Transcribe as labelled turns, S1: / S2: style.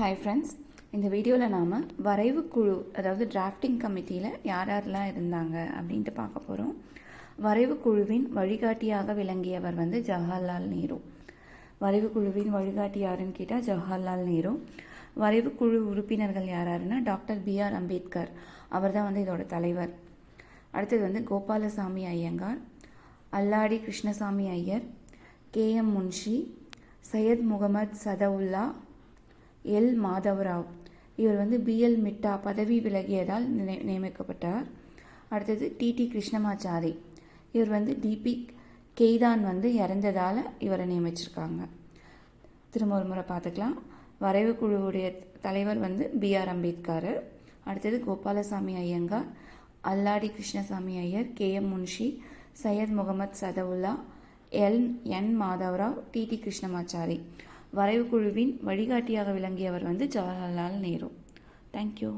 S1: Hi friends இந்த வீடியோவில் நாம் வரைவு குழு அதாவது டிராஃப்டிங் கமிட்டியில் யார் யாரெல்லாம் இருந்தாங்க அப்படின்ட்டு பார்க்க போகிறோம் வரைவு குழுவின் வழிகாட்டியாக விளங்கியவர் வந்து ஜவஹர்லால் நேரு. வரைவு குழுவின் வழிகாட்டி யாருன்னு கேட்டால் ஜவஹர்லால் நேரு. வரைவு குழு உறுப்பினர்கள் யார் யாருன்னா டாக்டர் பிஆர் அம்பேத்கர். அவர் தான் வந்து இதோட தலைவர். அடுத்தது வந்து Gopalaswami Iyengar Alladi Krishnaswami Iyer K M Munshi Syed Mohammed Saadulla L. Madhavrao. இவர் வந்து பிஎல் மிட்டா பதவி விலகியதால் நினை- நியமிக்கப்பட்டார். அடுத்தது டிடி கிருஷ்ணமாச்சாரி. இவர் வந்து டிபி கெய்தான் வந்து இறந்ததால் இவரை நியமிச்சிருக்காங்க. திரும்ப ஒரு முறை பார்த்துக்கலாம். வரைவு குழுவுடைய தலைவர் வந்து பிஆர் அம்பேத்கர். அடுத்தது Gopalaswami Iyengar Alladi Krishnaswami Iyer K. M. Munshi Syed Mohammed Saadulla L. N. Madhavrao TT Krishnamachari. வரைவு குழுவின் வழிகாட்டியாக விளங்கியவர் வந்து ஜவஹர்லால் நேரு. தேங்க்யூ